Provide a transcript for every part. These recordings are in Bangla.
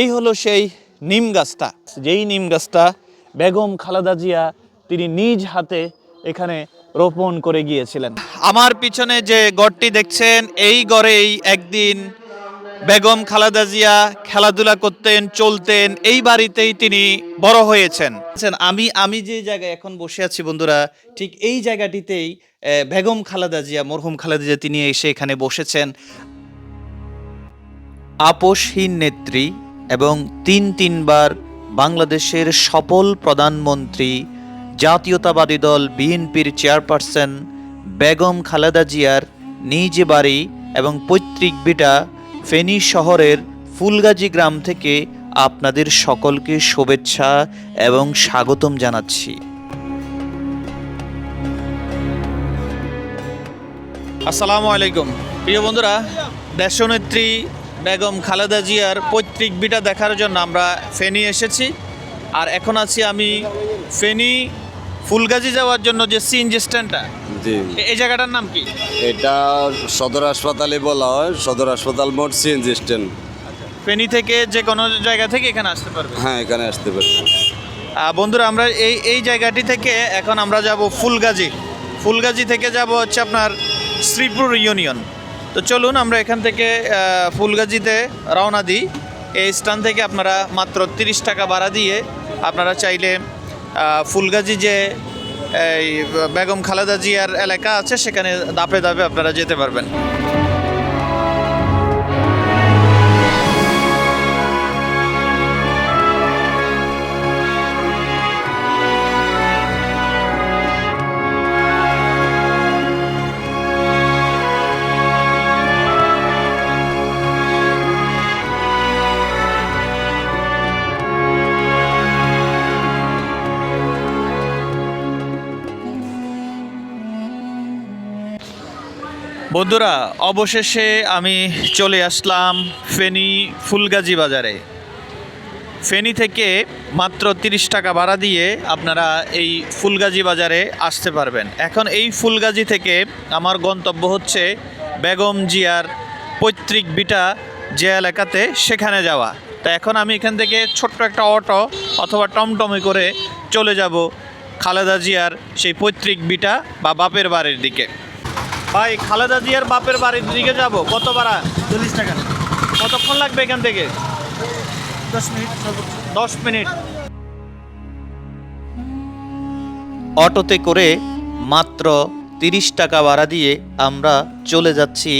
এই হলো সেই নিম গাছটা। যেই নিম গাছটা বেগম খালেদা জিয়া তিনি নিজ হাতে এখানে রোপণ করে গিয়েছিলেন। আমার পিছনে যে গড়টি দেখছেন, এই গড়েই একদিন বেগম খালেদা জিয়া খেলাধুলা করতেন, চলতেন, এই বাড়িতেই তিনি বড় হয়েছেন। আমি আমি যে জায়গায় এখন বসে আছি বন্ধুরা, ঠিক এই জায়গাটিতেই বেগম খালেদা জিয়া, মরহুম খালেদা জিয়া তিনি এসে এখানে বসেছেন। আপোষহীন নেত্রী এবং তিন তিনবার বাংলাদেশের সফল প্রধানমন্ত্রী, জাতীয়তাবাদী দল বিএনপির চেয়ারপারসন বেগম খালেদা জিয়ার নিজ বাড়ি এবং পৈতৃক বিটা ফেনী শহরের ফুলগাজী গ্রাম থেকে আপনাদের সকলকে শুভেচ্ছা এবং স্বাগতম জানাচ্ছি। আসসালামু আলাইকুম। প্রিয় বন্ধুরা, দেশনেত্রী বেগম খালেদা জিয়ার পৈতৃক বিটা দেখার জন্য আমরা ফেনী এসেছি। আর এখন আছি আমি ফেনী ফুলগাজী যাওয়ার জন্য যে সিএনজি স্ট্যান্ডটা। জি। এই জায়গাটার নাম কি? এটা সদর হাসপাতালে বলা হয় সদর হাসপাতাল মোট সিএনজি স্ট্যান্ড। ফেনী থেকে যে কোনো জায়গা থেকে এখানে আসতে পারবে? হ্যাঁ এখানে আসতে পারে আহ, বন্ধুরা আমরা এই এই জায়গাটি থেকে এখন আমরা যাব ফুলগাজী। ফুলগাজী থেকে যাব হচ্ছে আপনার শ্রীপুর ইউনিয়ন। তো চলুন আমরা এখান থেকে ফুলগাজিতে রওনা দিই। এই স্থান থেকে আপনারা মাত্র তিরিশ টাকা ভাড়া দিয়ে আপনারা চাইলে ফুলগাজি যে, এই, বেগম খালেদা জিয়ার এলাকা আছে, সেখানে দাপে দাপে আপনারা যেতে পারবেন। বন্ধুরা, অবশেষে আমি চলে আসলাম ফেনী ফুলগাজী বাজারে। ফেনী থেকে মাত্র তিরিশ টাকা ভাড়া দিয়ে আপনারা এই ফুলগাজী বাজারে আসতে পারবেন। এখন এই ফুলগাজী থেকে আমার গন্তব্য হচ্ছে বেগম জিয়ার পৈতৃক বিটা যে এলাকাতে সেখানে যাওয়া। তা এখন আমি এখান থেকে ছোট্ট একটা অটো অথবা টমটমে করে চলে যাব খালেদা জিয়ার সেই পৈতৃক বিটা বা বাপের বাড়ির দিকে। ভাই খালেদা জিয়ার বাপের বাড়ির দিকে যাব। কত ভাড়া? চল্লিশ টাকা। কতক্ষণ লাগবে এখান থেকে? দশ মিনিট দশ মিনিট। অটোতে করে মাত্র তিরিশ টাকা ভাড়া দিয়ে আমরা চলে যাচ্ছি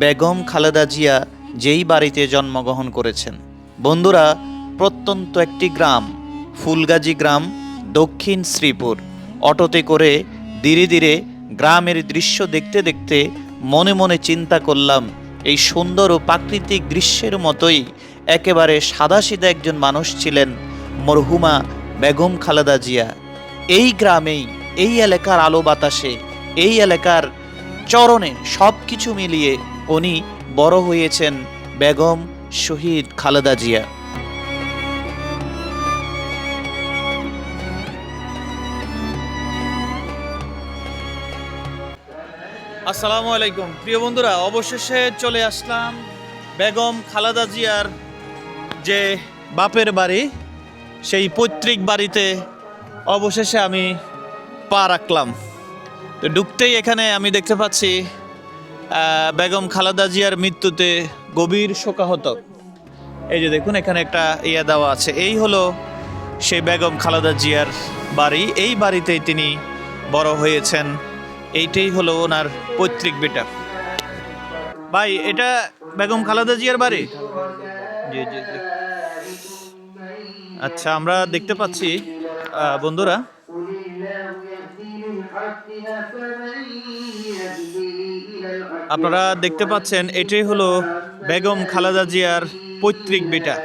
বেগম খালেদা জিয়া যেই বাড়িতে জন্মগ্রহণ করেছেন। বন্ধুরা প্রত্যন্ত একটি গ্রাম ফুলগাজী গ্রাম দক্ষিণ শ্রীপুর। অটোতে করে ধীরে ধীরে গ্রামের দৃশ্য দেখতে দেখতে মনে মনে চিন্তা করলাম, এই সুন্দর ও প্রাকৃতিক দৃশ্যের মতোই একেবারে সাদাসিধা একজন মানুষ ছিলেন মরহুমা বেগম খালেদা জিয়া। এই গ্রামেই, এই এলাকার আলো বাতাসে, এই এলাকার চরণে সব কিছু মিলিয়ে উনি বড় হয়েছেন বেগম শহীদ খালেদা জিয়া। আসসালামু আলাইকুম। প্রিয় বন্ধুরা, অবশেষে চলে আসলাম বেগম খালাদা জিয়ার যে বাপের বাড়ি, সেই পৈতৃক বাড়িতে অবশেষে আমি পা রাখলাম। তো ঢুকতেই এখানে আমি দেখতে পাচ্ছি বেগম খালাদা জিয়ার মৃত্যুতে গভীর শোকাহত। এই যে দেখুন, এখানে একটা ইয়া দেওয়া আছে। এই হলো সেই বেগম খালাদা জিয়ার বাড়ি। এই বাড়িতেই তিনি বড় হয়েছেন। এইটাই হলো ওনার পৈতৃক বেটা। ভাই এটা বেগম খালেদা জিয়ার বাড়ি? জি জি জি। আচ্ছা আমরা দেখতে পাচ্ছি বন্ধুরা। আপনারা দেখতে পাচ্ছেন এটাই হলো বেগম খালেদা জিয়ার পৈতৃক বেটা।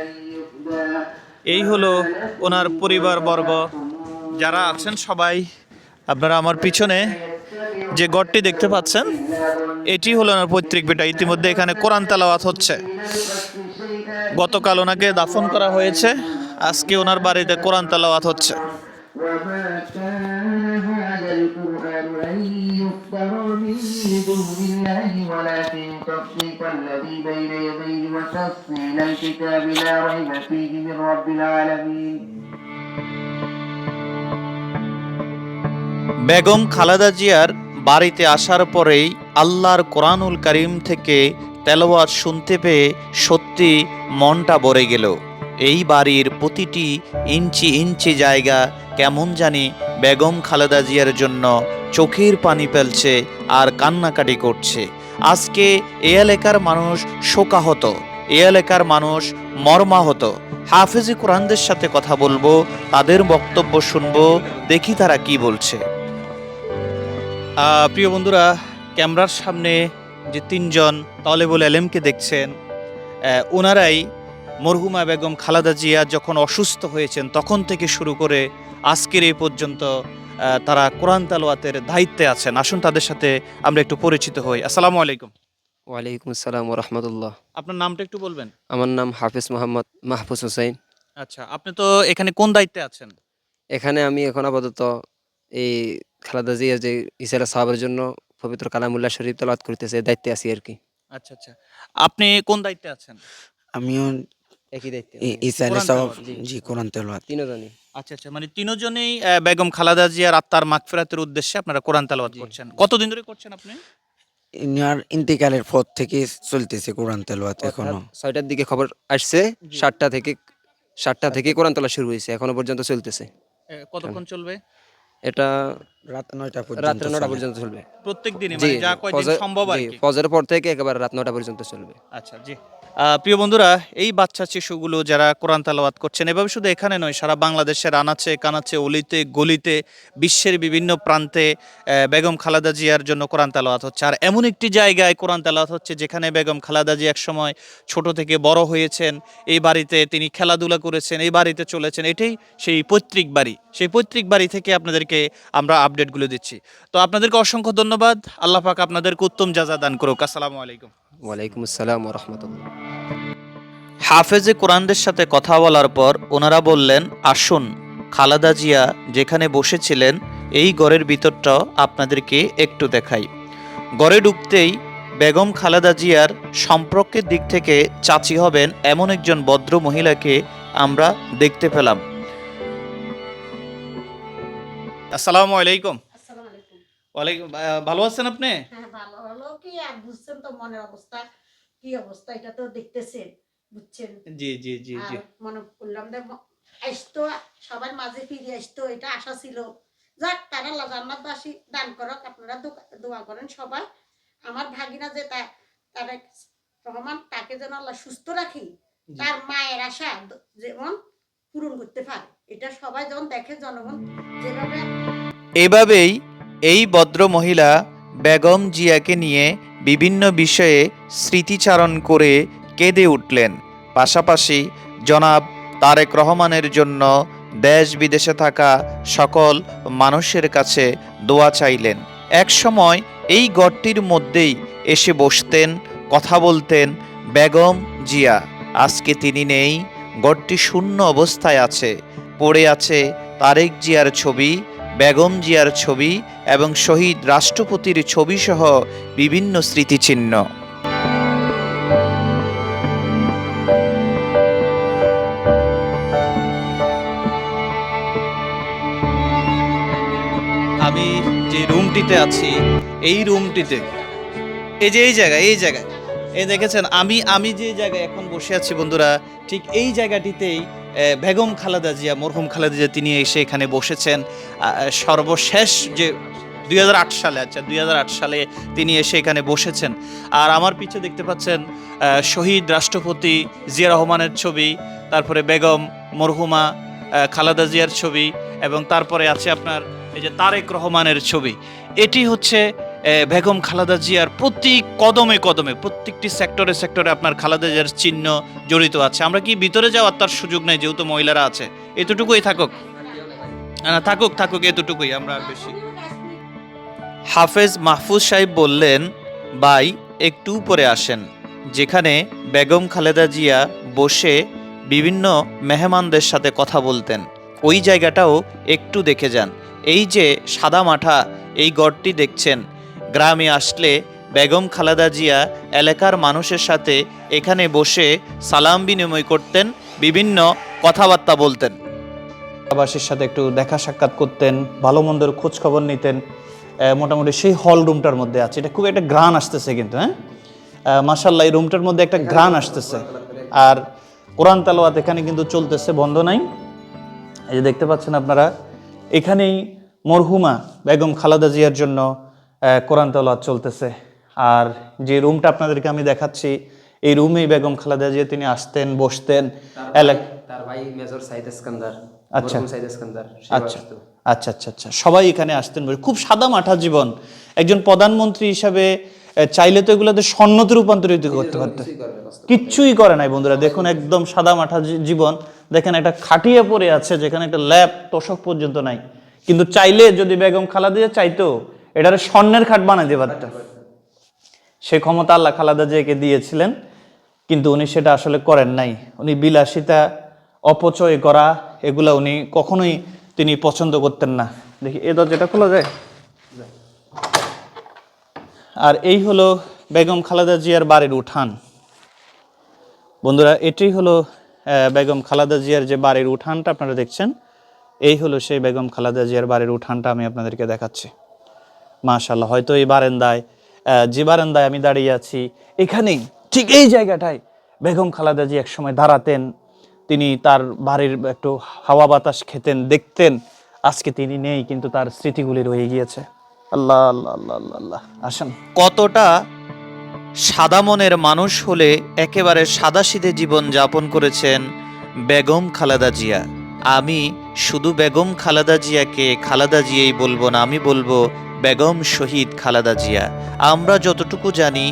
এই হলো ওনার পরিবারবর্গ। যারা আছেন সবাই আপনারা আমার পিছনে যে গড়টি দেখতে পাচ্ছেন এটি হলো ওনার পৈতৃক বেটা ইতিমধ্যে এখানে কোরআন তালাওয়াত হচ্ছে গতকাল ওনাকে দাফন করা হয়েছে আজকে ওনার বাড়িতে কোরআন তালাওয়াত হচ্ছে وما كان هذا القرآن أن يفترى من دون الله ولكن مصدق الذي بين يديه وتفصيل الكتاب لا ريب فيه من رب العالمين বেগম খালেদা জিয়ার বাড়িতে আসার পরেই আল্লাহর কোরআনুল করিম থেকে তেলাওয়াত শুনতে পেয়ে সত্যি মনটা ভরে গেল। এই বাড়ির প্রতিটি ইঞ্চি ইঞ্চি জায়গা কেমন জানি বেগম খালেদা জিয়ার জন্য চোখের পানি ফেলছে আর কান্নাকাটি করছে। আজকে এ এলাকার মানুষ শোকাহত, এ এলাকার মানুষ মর্মাহত। হাফেজি কোরআনদের সাথে কথা বলব, তাদের বক্তব্য শুনব, দেখি তারা কি বলছে। প্রিয় বন্ধুরা ক্যামেরার সামনে যে তিনজন তলেবুল এলেমকে দেখছেন ওনারাই মরহুমা বেগম খালাদা জিয়া যখন অসুস্থ হয়েছেন তখন থেকে শুরু করে আজকের এই পর্যন্ত তারা কোরআন তালোয়াতের দায়িত্বে আছেন। আসুন তাদের সাথে আমরা একটু পরিচিত হই। আসসালামু আলাইকুম। ওয়ালাইকুম আসসালাম রহমতুল্লাহ আপনার নামটা একটু বলবেন। আমার নাম হাফিজ মোহাম্মদ মাহফুজ হোসেন। আচ্ছা আপনি তো এখানে কোন দায়িত্বে আছেন? এখানে আমি এখন আপাতত এই খালেদা জিয়া যে ইসারা সাহাবের জন্য পবিত্র কালামুল্লাহ শরীফ তলাত করতেছে দায়িত্বে আছি আর কি। আচ্ছা আচ্ছা। আপনি কোন দায়িত্বে আছেন? আমিও একই দায়িত্বে। ই- ইসা আলী কোরআন সাহেব তেলাওয়াত, জি। কোরআন তেলাওয়াত। তিনজনই। আচ্ছা আচ্ছা। মানে তিনজনেই বেগম খালাদা জিয়ার আত্মার মাগফিরাতের উদ্দেশ্যে আপনারা কোরআন তালাওয়াত। করছেন। কতদিন ধরে করছেন আপনি? ইনার ইন্তিকালের পর থেকে চলতেছে কোরআন তেলাওয়াত এখনও। ছয়টার দিকে খবর আসছে সাতটা থেকে সাতটা থেকে কোরআন তোলা শুরু হয়েছে এখনও পর্যন্ত চলতেছে। কতক্ষণ চলবে? এটা রাত নয়টা পর্যন্ত রাত্রে নটা পর্যন্ত চলবে। প্রত্যেক দিনই জি মানে যা কয়দিন সম্ভব আর কি। ফজরের পর থেকে একেবারে রাত পর্যন্ত চলবে। আচ্ছা জি। প্রিয় বন্ধুরা এই বাচ্চা শিশুগুলো যারা কোরআন তালাওয়াত করছেন এভাবে শুধু এখানে নয় সারা বাংলাদেশের আনাচে কানাচে অলিতে গলিতে বিশ্বের বিভিন্ন প্রান্তে বেগম খালাদা জিয়ার জন্য কোরআন তালাওয়াত হচ্ছে। আর এমন একটি জায়গায় কোরআন তালাওয়াত হচ্ছে যেখানে বেগম খালাদা জি একসময় ছোট থেকে বড় হয়েছেন। এই বাড়িতে তিনি খেলাধুলা করেছেন এই বাড়িতে চলেছেন। এটাই সেই পৈতৃক বাড়ি। সেই পৈতৃক বাড়ি থেকে আপনাদেরকে আমরা আপডেটগুলো দিচ্ছি। তো আপনাদেরকে অসংখ্য ধন্যবাদ। আল্লাহ পাক আপনাদেরকে উত্তম যাজা দান করুক। আসসালামু আলাইকুম। ওয়ালাইকুম আসসালাম রহমতুল্লাহ। হাফেজে কোরআনদের সাথে কথা বলার পর ওনারা বললেন আসুন খালাদা জিয়া যেখানে বসেছিলেন এই গড়ের ভিতরটাও আপনাদেরকে একটু দেখাই। গড়ে ঢুকতেই বেগম খালেদা জিয়ার সম্পর্কের দিক থেকে চাচি হবেন এমন একজন ভদ্র মহিলাকে আমরা দেখতে পেলাম। আসসালামু আলাইকুম। ওয়ালাইকুম ভালো আছেন আপনি? হ্যাঁ ভালো। হলো কি আর বুঝছেন তো মনের অবস্থা? কি অবস্থা? এটা তো দেখতেছেন বুঝছেন? জি জি জি জি। মনে করলাম যে আসতো সবার মাঝে ফিরে আসতো এটা আশা ছিল। যাক তারা জান্নাতবাসী দান করক আপনারা দোয়া- করেন সবাই। আমার ভাগিনা যে তারেক রহমান তাকে যেন আল্লাহ সুস্থ রাখি তার মায়ের আশা যেমন পূরণ করতে পারে। এটা সবাই যখন দেখে জনগণ, যেভাবে এভাবেই এই ভদ্র মহিলা বেগম জিয়াকে নিয়ে বিভিন্ন বিষয়ে স্মৃতিচারণ করে কেঁদে উঠলেন। পাশাপাশি জনাব তারেক রহমানের জন্য দেশ বিদেশে থাকা সকল মানুষের কাছে দোয়া চাইলেন। এক সময় এই গড়টির মধ্যেই এসে বসতেন, কথা বলতেন বেগম জিয়া। আজকে তিনি নেই গড়টি শূন্য অবস্থায় আছে। পড়ে আছে তারেক জিয়ার ছবি, বেগম জিয়ার ছবি এবং শহীদ রাষ্ট্রপতির ছবি সহ বিভিন্ন স্মৃতিচিহ্ন। আমি যে রুমটিতে আছি, এই রুমটিতে। এই যে, এই জায়গায় এই জায়গায়। এই দেখেছেন, আমি আমি যে জায়গায় এখন বসে আছি বন্ধুরা ঠিক এই জায়গাটিতেই বেগম খালেদা জিয়া, মরহুম খালেদা জিয়া, তিনি এসে এখানে বসেছেন। সর্বশেষ যে দুই হাজার আট সালে আচ্ছা দুই হাজার আট সালে তিনি এসে এখানে বসেছেন। আর আমার পিছে দেখতে পাচ্ছেন শহীদ রাষ্ট্রপতি জিয়া রহমানের ছবি, তারপরে বেগম, মরহুমা খালেদা জিয়ার ছবি, এবং তারপরে আছে আপনার এই যে তারেক রহমানের ছবি। এটি হচ্ছে বেগম খালেদা জিয়ার প্রতি কদমে কদমে, প্রত্যেকটি সেক্টরে সেক্টরে আপনার খালেদা জিয়ার চিহ্ন জড়িত আছে। আমরা কি ভিতরে যাওয়ার তার সুযোগ নেই, যেহেতু মহিলারা আছে? এতটুকুই থাকুক। থাকুক থাকুক, এতটুকুই, আমরা আর বেশি। হাফেজ মাহফুজ সাহেব বললেন বাই একটু উপরে আসেন। যেখানে বেগম খালেদা জিয়া বসে বিভিন্ন মেহমানদের সাথে কথা বলতেন। ওই জায়গাটাও একটু দেখে যান। এই যে সাদা মাঠা, এই গড়টি দেখছেন গ্রামে আসলে বেগম খালেদা জিয়া এলাকার মানুষের সাথে এখানে বসে সালাম বিনিময় করতেন, বিভিন্ন কথাবার্তা বলতেন। আবাসের সাথে একটু দেখা সাক্ষাৎ করতেন, ভালো মন্দের খোঁজ খবর নিতেন মোটামুটি সেই হল রুমটার মধ্যে আছে। এটা খুব একটা গ্রান আসতেছে কিন্তু হ্যাঁ? মাসাল্লাহ এই রুমটার মধ্যে একটা গ্রান আসতেছে। আর কোরআন তালোয়াত এখানে কিন্তু চলতেছে, বন্ধ নাই। এই যে দেখতে পাচ্ছেন আপনারা, এখানেই মরহুমা বেগম খালাদা জিয়ার জন্য কোরআন তালাওয়াত চলতেছে। আর যে রুমটা আপনাদেরকে আমি দেখাচ্ছি এই রুমেই বেগম খালেদা জিয়া তিনি আসতেন বসতেন। তার ভাই মেজর সাইদ ইস্কান্দার আচ্ছা। সাইদ ইস্কান্দার আচ্ছা। আচ্ছা আচ্ছা আচ্ছা। সবাই এখানে আসতেন খুব সাদা মাঠা জীবন। একজন প্রধানমন্ত্রী হিসাবে চাইলে তো এগুলোতে স্বর্ণতে রূপান্তরিত করতে পারতেন। কিচ্ছুই করে নাই বন্ধুরা। দেখুন একদম সাদা মাঠা জীবন। দেখেন একটা খাটিয়ে পড়ে আছে যেখানে একটা ল্যাব তোষক পর্যন্ত নাই। কিন্তু চাইলে যদি বেগম খালাদিয়া চাইতো এটারে স্বর্ণের খাট বানাইতে পারত সে ক্ষমতা আল্লাহ খালাদা জিয়াকে দিয়েছিলেন, কিন্তু উনি সেটা আসলে করেন নাই। উনি বিলাসিতা, অপচয় করা, এগুলা উনি কখনোই তিনি পছন্দ করতেন না। দেখি, এ দরজাটা খোলা যায়? আর এই হলো বেগম খালেদা জিয়ার বাড়ির উঠান। বন্ধুরা এটাই হলো বেগম খালেদা জিয়ার যে বাড়ির উঠানটা আপনারা দেখছেন, এই হলো সেই বেগম খালেদা জিয়ার বাড়ির উঠানটা আমি আপনাদেরকে দেখাচ্ছি। মাশাল্লাহ হয়তো এই বারেন্দায় যে বারান্দায় আমি দাঁড়িয়ে আছি, এখানেই, ঠিক এই জায়গাটায় বেগম খালেদা জি একসময় দাঁড়াতেন, তিনি তার বাড়ির একটু হাওয়া বাতাস খেতেন, দেখতেন, আজকে তিনি নেই, কিন্তু তার স্মৃতিগুলি রয়ে গিয়েছে। আল্লাহ আল্লাহ আল্লাহ আল্লাহ আল্লাহ, আসেন। কতটা সাদা মনের মানুষ হলে একেবারে সাদাসিধে জীবন যাপন করেছেন বেগম খালেদা জিয়া। আমি শুধু বেগম খালেদা জিয়াকে, খালেদা জিয়াই বলব না, আমি বলব বেগম শহীদ খালেদা জিয়া। আমরা যতটুকু জানি,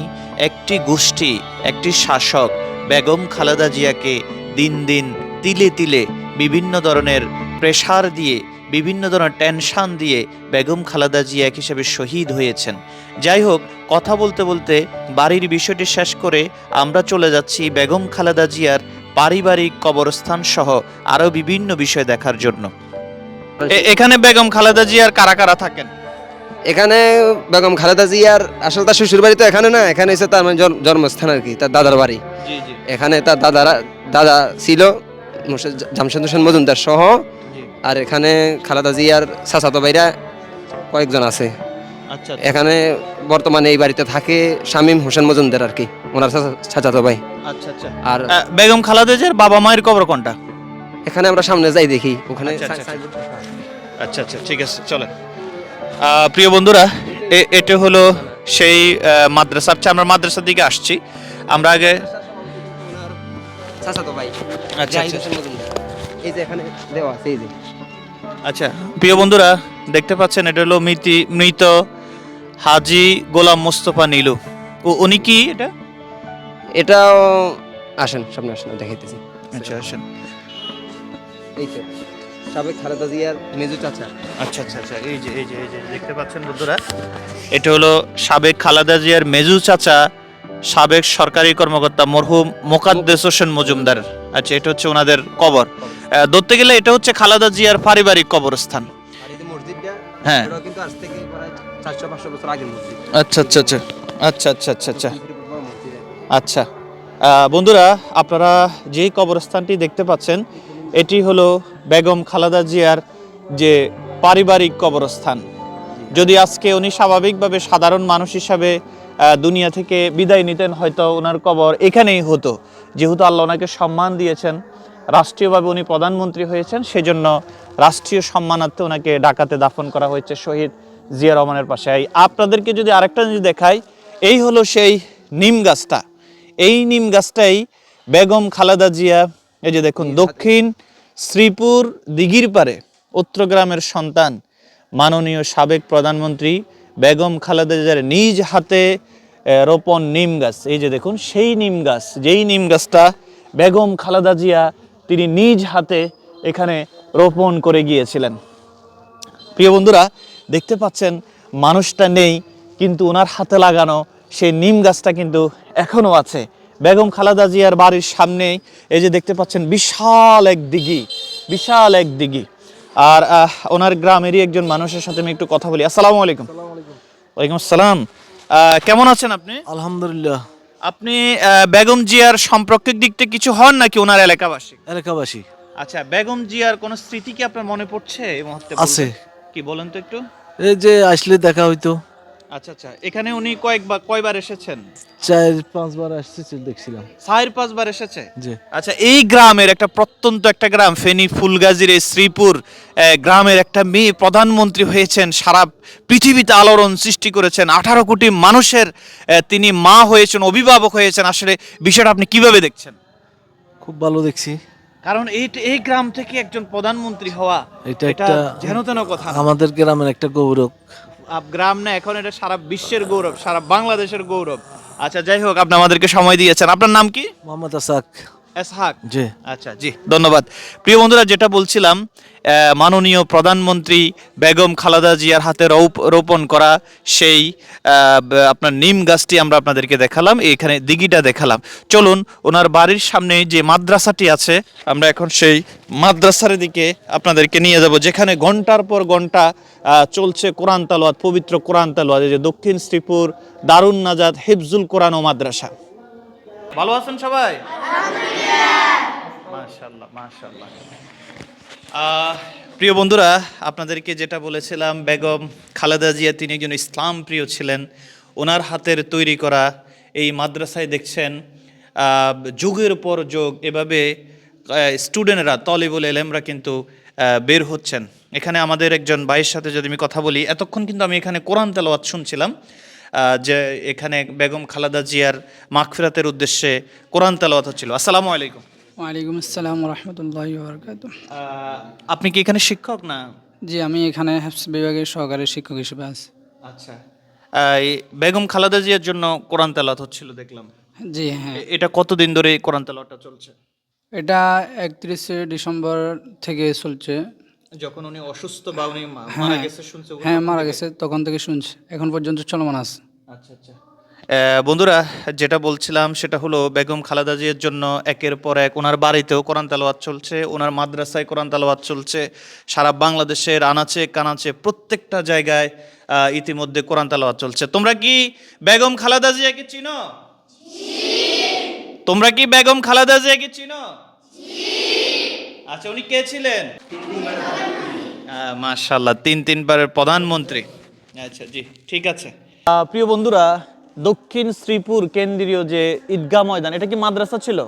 একটি গোষ্ঠী, একটি শাসক বেগম খালেদা জিয়াকে দিন দিন তিলে তিলে বিভিন্ন ধরনের প্রেশার দিয়ে, বিভিন্ন ধরনের টেনশন দিয়ে বেগম খালেদা জিয়া এক হিসেবে শহীদ হয়েছেন। যাই হোক, কথা বলতে বলতে বাড়ির বিষয়টি শেষ করে আমরা চলে যাচ্ছি বেগম খালেদা জিয়ার পারিবারিক কবরস্থান সহ আরও বিভিন্ন বিষয় দেখার জন্য। এখানে বেগম খালেদা জিয়ার কারা কারা থাকেন? এখানে বেগম খালেদা জিয়ার আসলে তার শ্বশুর বাড়ি তো এখানে না এখানে এসে তার মানে জন্মস্থান আর কি তার দাদার বাড়ি। এখানে তার দাদারা দাদা ছিল জামশেদ হোসেন মজুমদার সহ আর এখানে খালেদা জিয়ার চাচাতো ভাইরা কয়েকজন আছে। আচ্ছা এখানে বর্তমানে এই বাড়িতে থাকে শামীম হোসেন মজুমদার আর কি ওনার চাচা- চাচাতো ভাই। আচ্ছা আচ্ছা। আর বেগম খালেদা জিয়ার বাবা মায়ের কবর কোনটা? এখানে আমরা সামনে যাই দেখি ওখানে আচ্ছা, আচ্ছা, আচ্ছা আচ্ছা ঠিক আছে চলেন। প্রিয় বন্ধুরা এটা হলো সেই মাদ্রাসা। আচ্ছা আমরা মাদ্রাসার দিকে আসছি। আমরা আগে আচ্ছা, আচ্ছা। আচ্ছা প্রিয় বন্ধুরা দেখতে পাচ্ছেন এটা হলো মৃতি মৃত হাজি গোলাম মোস্তফা নীলু। ও উনি কি এটা? এটাও আসেন সামনে আসেন দেখাইতেছি। আচ্ছা আসেন। এই তো। সাবেক খালেদা জিয়ার মেজু চাচা। আচ্ছা আচ্ছা আচ্ছা এই যে এই যে এই যে দেখতে পাচ্ছেন বন্ধুরা এটা হলো সাবেক খালেদা জিয়ার মেজু চাচা সাবেক সরকারি কর্মকর্তা মরহুম মোকাদ্দেস হোসেন মজুমদার। আচ্ছা এটা হচ্ছে ওনাদের কবর। ধরতে গেলে এটা হচ্ছে খালেদা জিয়ার পারিবারিক কবরস্থান। হ্যাঁ। কিন্তু আজ থেকে প্রায় চারশো পাঁচশো বছর আগের মসজিদ। আচ্ছা আচ্ছা আচ্ছা আচ্ছা আচ্ছা আচ্ছা আচ্ছা। আচ্ছা। বন্ধুরা আপনারা যেই কবরস্থানটি দেখতে পাচ্ছেন এটি হলো বেগম খালাদা জিয়ার যে পারিবারিক কবরস্থান। যদি আজকে উনি স্বাভাবিকভাবে সাধারণ মানুষ হিসাবে দুনিয়া থেকে বিদায় নিতেন, হয়তো ওনার কবর এখানেই হতো। যেহেতু আল্লাহ ওনাকে সম্মান দিয়েছেন, রাষ্ট্রীয়ভাবে উনি প্রধানমন্ত্রী হয়েছেন, সেজন্য রাষ্ট্রীয় সম্মানার্থে ওনাকে ঢাকাতে দাফন করা হয়েছে শহীদ জিয়া রহমানের পাশে। আপনাদেরকে যদি আরেকটা জিনিস দেখাই, এই হলো সেই নিম গাছটা। এই নিম গাছটাই বেগম খালেদা জিয়া এই যে দেখুন দক্ষিণ শ্রীপুর দিঘির পারে উত্তরগ্রামের সন্তান মাননীয় সাবেক প্রধানমন্ত্রী বেগম খালেদা জিয়ার নিজ হাতে রোপণ নিম গাছ। এই যে দেখুন সেই নিম গাছ যেই নিম গাছটা বেগম খালেদা জিয়া তিনি নিজ হাতে এখানে রোপণ করে গিয়েছিলেন। প্রিয় বন্ধুরা দেখতে পাচ্ছেন মানুষটা নেই কিন্তু ওনার হাতে লাগানো সেই নিম গাছটা কিন্তু এখনও আছে। বেগম খালাদা জিয়ার বাড়ির সামনেই এই যে দেখতে পাচ্ছেন বিশাল এক দিঘি বিশাল এক দিঘি। আর ওনার গ্রামেরই একজন মানুষের সাথে আমি একটু কথা বলি। আসসালামু আলাইকুম। ওয়ালাইকুম আসসালাম। কেমন আছেন আপনি? আলহামদুলিল্লাহ। আপনি বেগম জিয়ার সম্পর্কের দিক থেকে কিছু হন নাকি ওনার এলাকাবাসী? এলাকাবাসী। আচ্ছা বেগম জিয়ার কোনো স্মৃতি কি আপনার মনে পড়ছে এই মুহূর্তে আছে। কি বলেন তো একটু? এই যে আসলে দেখা হইতো। আচ্ছা আচ্ছা। এখানে উনি কয়েকবার কয়বার এসেছেন? চার পাঁচবার আসছে দেখছিলাম। চার পাঁচবার এসেছে? জি। আচ্ছা এই গ্রামের একটা প্রত্যন্ত একটা গ্রাম ফেনী ফুলগাজীর এই শ্রীপুর গ্রামের একটা মেয়ে প্রধানমন্ত্রী হয়েছেন। সারা পৃথিবীতে আলোড়ন সৃষ্টি করেছেন। আঠারো কোটি মানুষের তিনি মা হয়েছেন অভিভাবক হয়েছেন। আসলে বিষয়টা আপনি কীভাবে দেখছেন? খুব ভালো দেখছি। কারণ এই এই গ্রাম থেকে একজন প্রধানমন্ত্রী হওয়া এটা একটা যেন তেন কথা আমাদের গ্রামের একটা গৌরব। গ্রাম না, এখন এটা সারা বিশ্বের গৌরব, সারা বাংলাদেশের গৌরব। আচ্ছা যাই হোক, আপনি আমাদেরকে সময় দিয়েছেন। আপনার নাম কি? মোহাম্মদ আসাক। এসহাক জি। আচ্ছা জি ধন্যবাদ। প্রিয় বন্ধুরা যেটা বলছিলাম মাননীয় প্রধানমন্ত্রী বেগম খালেদা জিয়ার হাতে রৌপ- রোপণ করা সেই আপনার নিম গাছটি আমরা আপনাদেরকে দেখালাম এখানে দিঘিটা দেখালাম। চলুন ওনার বাড়ির সামনে যে মাদ্রাসাটি আছে আমরা এখন সেই মাদ্রাসার দিকে আপনাদেরকে নিয়ে যাব যেখানে ঘণ্টার পর ঘণ্টা চলছে কোরআন তালোয়াত পবিত্র কোরআন তালোয়াত যে দক্ষিণ শ্রীপুর দারুণ নাজাদ হিফজুল কোরআন ও মাদ্রাসা। ভালো আছেন সবাই? মাশাল্লাহ মাশাল্লাহ প্রিয় বন্ধুরা আপনাদেরকে যেটা বলেছিলাম বেগম খালেদা জিয়া তিনি একজন ইসলাম প্রিয় ছিলেন। ওনার হাতের তৈরি করা এই মাদ্রাসায় দেখছেন যুগের পর যুগ এভাবে স্টুডেন্টরা তলিবুল এলেমরা কিন্তু বের হচ্ছেন। এখানে আমাদের একজন ভাইয়ের সাথে যদি আমি কথা বলি এতক্ষণ কিন্তু আমি এখানে কোরআন তেলাওয়াত শুনছিলাম। যে এখানে বেগম খালাদা জিয়ার মাগফিরাতের উদ্দেশ্যে কোরআন তেলাওয়াত হচ্ছিল। আসসালামু আলাইকুম। ওয়ালাইকুম আসসালাম রহমতুল্লাহ বরকাত আপনি কি এখানে শিক্ষক না? জি আমি এখানে বিভাগের সহকারী শিক্ষক হিসেবে আছি। আচ্ছা। এই বেগম খালাদা জিয়ার জন্য কোরআন তেলাওয়াত হচ্ছিল দেখলাম। জি হ্যাঁ। এটা কতদিন ধরে কোরআন তেলাওয়াতটা চলছে? এটা একত্রিশে ডিসেম্বর থেকে চলছে। যখন উনি অসুস্থ বা উনি মা- মারা গেছে শুনছে হ্যাঁ মারা গেছে তখন থেকে শুনছি। এখন পর্যন্ত চলমান আছে। আচ্ছা আচ্ছা। বন্ধুরা যেটা বলছিলাম সেটা হলো বেগম খালেদা জিয়ার জন্য একের পর এক ওনার বাড়িতেও কোরআন তেলাওয়াত চলছে ওনার মাদ্রাসায় কোরআন তেলাওয়াত চলছে সারা বাংলাদেশের আনাচে কানাচে প্রত্যেকটা জায়গায় আহ, ইতিমধ্যে কোরআন তেলাওয়াত চলছে। তোমরা কি বেগম খালেদা জিয়াকে চিনো? তোমরা কি বেগম খালেদা জিয়াকে চিনো। আচ্ছা উনি কে ছিলেন? মাশাল্লাহ তিন তিনবারের প্রধানমন্ত্রী। আচ্ছা জি ঠিক আছে। আহ, প্রিয় বন্ধুরা দক্ষিণ শ্রীপুর কেন্দ্রীয় যে ঈদগাহ ময়দান এটা কি মাদ্রাসা ছিল?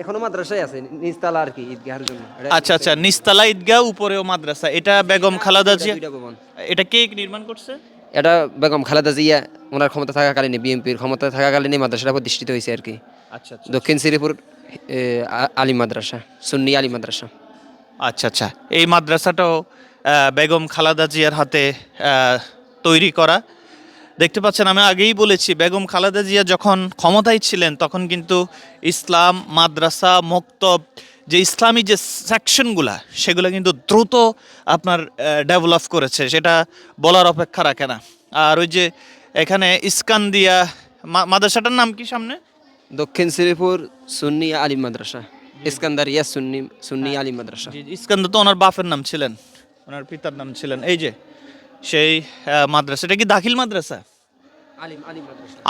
এখনও মাদ্রাসায় আছে নিচতলা আর কি ঈদগাহের জন্য। আচ্ছা আচ্ছা নিস্তালা ঈদগাহ উপরেও মাদ্রাসা। এটা বেগম খালেদা জিয়া এটা কে নির্মাণ করছে? এটা বেগম খালেদা জিয়া ওনার ক্ষমতা থাকাকালীন বিএনপির ক্ষমতা থাকাকালীন মাদ্রাসাটা প্রতিষ্ঠিত হয়েছে আর কি। আচ্ছা আচ্ছা দক্ষিণ শ্রীপুর এ, আ- মাদ্রাসা সুন্নি আলিম মাদ্রাসা। আচ্ছা আচ্ছা। এই মাদ্রাসাটাও বেগম খালেদা জিয়ার হাতে তৈরি করা। দেখতে পাচ্ছেন আমি আগেই বলেছি বেগম খালেদা জিয়া যখন ক্ষমতায় ছিলেন তখন কিন্তু ইসলাম মাদ্রাসা মক্তব যে ইসলামী যে সেকশনগুলা সেগুলো কিন্তু দ্রুত আপনার ডেভেলপ করেছে। সেটা বলার অপেক্ষা রাখে না। আর ওই যে এখানে ইস্কান্দিয়া মাদ্রাসাটার নাম কি সামনে? দক্ষিণ শ্রীপুর সুন্নি আলিম মাদ্রাসা। ইস্কান্দারিয়া সুন্নি সুন্নি আলিম মাদ্রাসা। জি, ইস্কান্দার তো ওনার বাপের নাম ছিলেন। ওনার পিতার নাম ছিলেন। এই যে সেই মাদ্রাসা এটা কি দাখিল মাদ্রাসা?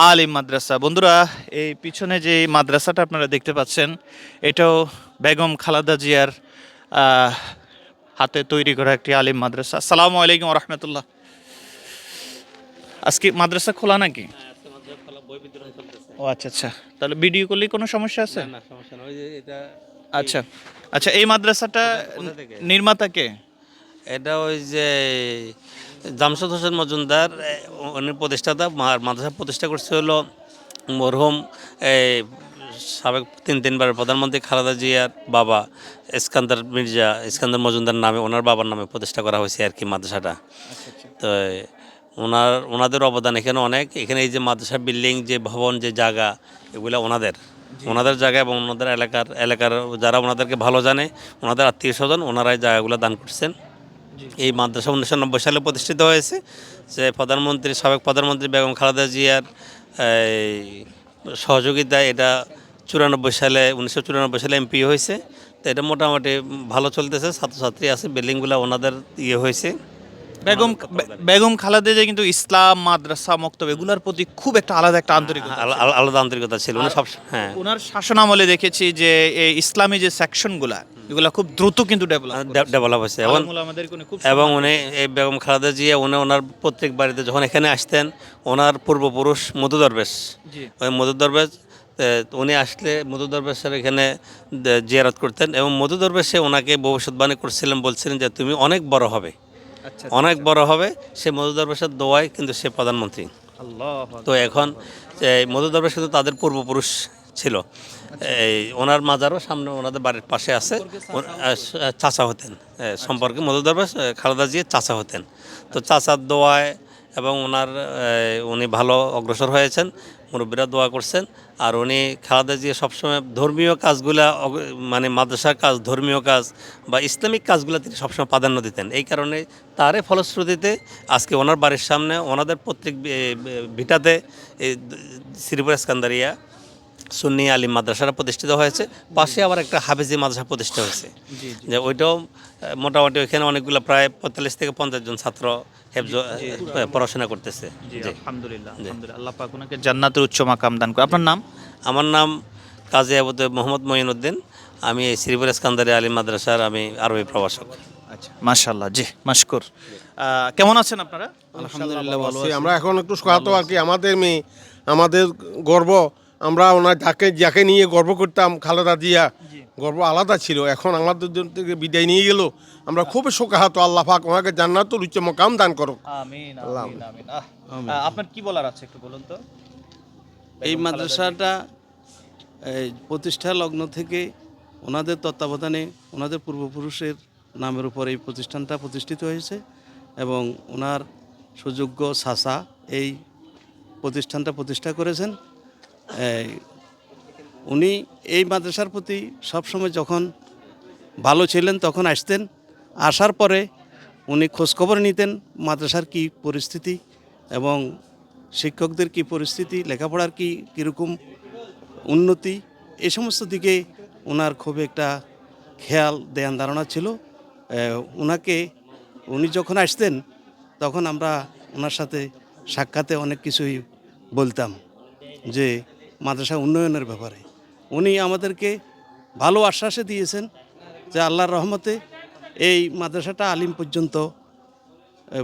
আলিম মাদ্রাসা। বন্ধুরা এই পিছনে যে মাদ্রাসাটা আপনারা দেখতে পাচ্ছেন এটাও বেগম খালাদা জিয়ার হাতে তৈরি করা একটি আলিম মাদ্রাসা। আসসালামু আলাইকুম রহমতুল্লাহ। আজকে মাদ্রাসা খোলা নাকি? ও আচ্ছা আচ্ছা। তাহলে ভিডিও করলে কোনো সমস্যা আছে? না আচ্ছা। আচ্ছা এই মাদ্রাসাটা নির্মাতা কে? এটা ওই যে জামশেদ হোসেন মজুমদার উনি প্রতিষ্ঠাতা মাদ্রাসা প্রতিষ্ঠা করছে হলো মরহুম এই সাবেক তিন তিনবারের প্রধানমন্ত্রী খালেদা জিয়ার বাবা ইস্কান্দার মির্জা ইস্কান্দার মজুমদার নামে ওনার বাবার নামে প্রতিষ্ঠা করা হয়েছে আর কি মাদ্রাসাটা। তো ওনার ওনাদের অবদান। এখানে অনেক এখানে এই যে মাদ্রাসা বিল্ডিং যে ভবন যে জায়গা এগুলো ওনাদের। ওনাদের জায়গা এবং ওনাদের এলাকার এলাকার যারা ওনাদেরকে ভালো জানে ওনাদের আত্মীয় স্বজন ওনারাই জায়গাগুলো দান করছেন। এই মাদ্রাসা উনিশশো নব্বই সালে প্রতিষ্ঠিত হয়েছে যে প্রধানমন্ত্রী সাবেক প্রধানমন্ত্রী বেগম খালেদা জিয়ার সহযোগিতায় এটা চুরানব্বই সালে উনিশশো চুরানব্বই সালে এমপি হয়েছে। তো এটা মোটামুটি ভালো চলতেছে ছাত্রছাত্রী আছে বিল্ডিংগুলো ওনাদের ইয়ে হয়েছে। বেগম বেগম খালেদা জিয়া কিন্তু ইসলাম মাদ্রাসা মক্তব এগুলোর প্রতি খুব একটা আলাদা একটা আন্তরিকতা আলা- আলা- আলাদা আন্তরিকতা ছিল। উনি সব হ্যাঁ। ওনার শাসনামলে দেখেছি যে এই ইসলামী যে সেকশনগুলা এগুলা খুব দ্রুত কিন্তু ডেভেলপ ডেভেলপ হয়েছে এবং এবং উনি এই বেগম খালেদা জিয়া উনি ওনার প্রত্যেক বাড়িতে যখন এখানে আসতেন ওনার পূর্বপুরুষ মধু দরবেশ ওই মধু দরবেশ উনি আসলে মধু দরবেশের এখানে জিয়ারত করতেন। এবং মধু দরবেশে ওনাকে ভবিষ্যৎবাণী করছিলেন বলছিলেন যে তুমি অনেক বড় হবে। অনেক বড় হবে। সে মধু দরবেশের দোয়ায় কিন্তু সে প্রধানমন্ত্রী। তো এখন এই মধু দরবেশ কিন্তু তাদের পূর্বপুরুষ ছিল। এই ওনার মাজারও সামনে ওনাদের বাড়ির পাশে আছে। চাচা হতেন। সম্পর্কে মধু দরবেশ খালেদা জিয়া চাচা হতেন। তো চাচার দোয়ায় এবং ওনার উনি ভালো অগ্রসর হয়েছেন। মুরব্বীরা দোয়া করছেন। আর উনি খালেদা জিয়া সবসময় ধর্মীয় কাজগুলা মানে মাদ্রাসার কাজ ধর্মীয় কাজ বা ইসলামিক কাজগুলো তিনি সবসময় প্রাধান্য দিতেন। এই কারণে তারে ফলশ্রুতিতে আজকে ওনার বাড়ির সামনে ওনাদের প্রত্যেক ভিটাতে এই শ্রীপুর স্কান্দারিয়া সুন্নি আলিম মাদ্রাসাটা প্রতিষ্ঠিত হয়েছে। পাশে আবার একটা হাফেজি মাদ্রাসা প্রতিষ্ঠা হয়েছে। যে ওইটাও মোটামুটি ওইখানে অনেকগুলো প্রায় পঁয়তাল্লিশ থেকে পঞ্চাশ জন ছাত্র হেফজ পড়াশোনা করতেছে। আলহামদুলিল্লাহ আলহামদুলিল্লাহ। আল্লাহ পাক ওনাকে জান্নাতের উচ্চ মাকাম দান করে। আপনার নাম? আমার নাম কাজী আবু তৈব মোহাম্মদ মঈনুদ্দিন। আমি এই শ্রীপুর স্কান্দারি আলিম মাদ্রাসার আমি আরবি প্রভাষক। আচ্ছা মাশাআল্লাহ জি মাশকুর। কেমন আছেন আপনারা? আলহামদুলিল্লাহ ভালো আছি। আমরা এখন একটু স্বাগত আর কি। আমাদের মেয়ে আমাদের গর্ব। আমরা ওনার যাকে যাকে নিয়ে গর্ব করতাম খালেদা জিয়া। গর্ব আলাদা ছিল। এখন আমাদের জন্য থেকে বিদায় নিয়ে গেল। আমরা খুব শোকাহাত। আল্লাহ পাক ওনাকে জান্নাতুল উচ্চ মকাম দান করো আমিন আমিন আমিন। আহ, আহ, আপনার কি বলার আছে একটু বলুন তো? এই মাদ্রাসাটা প্রতিষ্ঠা লগ্ন থেকে ওনাদের তত্ত্বাবধানে ওনাদের পূর্বপুরুষের নামের উপর এই প্রতিষ্ঠানটা প্রতিষ্ঠিত হয়েছে এবং ওনার সুযোগ্য সাসা এই প্রতিষ্ঠানটা প্রতিষ্ঠা করেছেন। উনি এই মাদ্রাসার প্রতি সবসময় যখন ভালো ছিলেন, তখন আসতেন। আসার পরে উনি খোঁজখবর নিতেন মাদ্রাসার কি পরিস্থিতি এবং শিক্ষকদের কি পরিস্থিতি, লেখাপড়ার কি কীরকম উন্নতি এই সমস্ত দিকে ওনার খুব একটা খেয়াল দেয়ান ধারণা ছিল। ওনাকে উনি যখন আসতেন, তখন আমরা ওনার সাথে সাক্ষাতে অনেক কিছুই বলতাম যে মাদ্রাসা উন্নয়নের ব্যাপারে। উনি আমাদেরকে ভালো আশ্বাসে দিয়েছেন যে আল্লাহর রহমতে এই মাদ্রাসাটা আলিম পর্যন্ত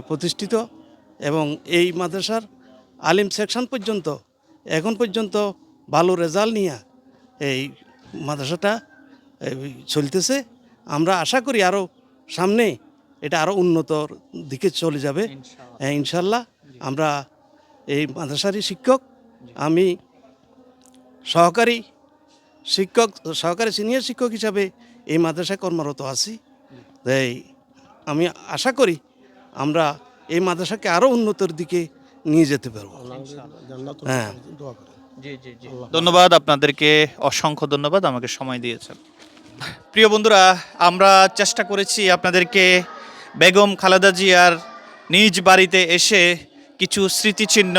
প্রতিষ্ঠিত এবং এই মাদ্রাসার আলিম সেকশন পর্যন্ত এখন পর্যন্ত ভালো রেজাল্ট নিয়ে এই মাদ্রাসাটা চলতেছে। আমরা আশা করি আরও সামনে এটা আরও উন্নতর দিকে চলে যাবে। হ্যাঁ, ইনশাল্লাহ আমরা এই মাদ্রাসারই শিক্ষক। আমি সহকারী শিক্ষক সহকারী সিনিয়র শিক্ষক হিসাবে এই মাদ্রাসায় কর্মরত আছি। তাই আমি আশা করি আমরা এই মাদ্রাসাকে আরও উন্নতর দিকে নিয়ে যেতে পারব। হ্যাঁ। জি জি জি। ধন্যবাদ আপনাদেরকে অসংখ্য ধন্যবাদ আমাকে সময় দিয়েছেন। প্রিয় বন্ধুরা আমরা চেষ্টা করেছি আপনাদেরকে বেগম খালেদা জিয়ার নিজ বাড়িতে এসে কিছু স্মৃতিচিহ্ন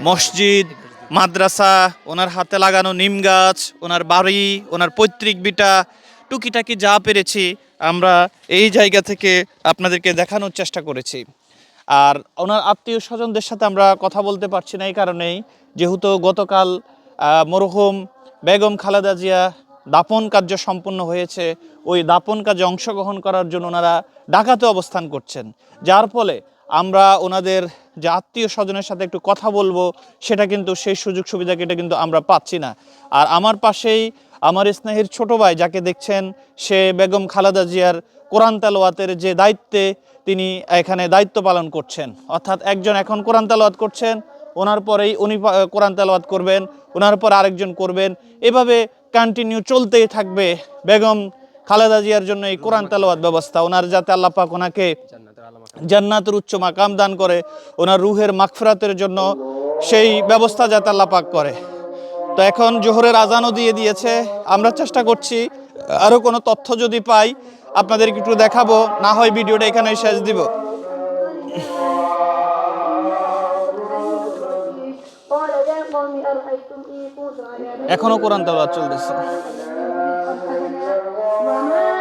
মসজিদ মাদ্রাসা, ওনার হাতে লাগানো নিম গাছ, ওনার বাড়ি, ওনার পৈতৃক বিটা, টুকিটাকি যা পেরেছি, আমরা এই জায়গা থেকে আপনাদেরকে দেখানোর চেষ্টা করেছি। আর ওনার আত্মীয় স্বজনদের সাথে আমরা কথা বলতে পারছি না এই কারণেই, যেহেতু গতকাল মরহুম বেগম খালেদা জিয়া দাপন কার্য সম্পন্ন হয়েছে, ওই দাপন কাজে অংশগ্রহণ করার জন্য ওনারা ঢাকাতে অবস্থান করছেন। যার ফলে আমরা ওনাদের যে আত্মীয় স্বজনের সাথে একটু কথা বলব, সেটা কিন্তু সেই সুযোগ সুবিধাকে এটা কিন্তু আমরা পাচ্ছি না। আর আমার পাশেই আমার স্নেহের ছোট ভাই, যাকে দেখছেন সে বেগম খালেদা জিয়ার কোরআন তালোয়াতের যে দায়িত্বে তিনি এখানে দায়িত্ব পালন করছেন। অর্থাৎ একজন এখন কোরআন তালোয়াত করছেন, ওনার পরেই উনি কোরআন তেলাওয়াত করবেন, ওনার পর আরেকজন করবেন। এভাবে কন্টিনিউ চলতেই থাকবে বেগম খালেদা জিয়ার জন্য এই কোরআন তেলাওয়াত ব্যবস্থা, ওনার যাতে আল্লাহ পাক ওনাকে জান্নাতের উচ্চ মাকাম দান করে, ওনার রুহের মাগফিরাতের জন্য সেই ব্যবস্থা যাতে আল্লাহ পাক করে। তো এখন জোহরের আজানও দিয়ে দিয়েছে, আমরা চেষ্টা করছি, আরও কোনো তথ্য যদি পাই, আপনাদেরকে একটু দেখাবো, না হয় ভিডিওটা এখানে শেষ দিব। এখনও কোরআন তেলাওয়াত চলতেছে। Babamın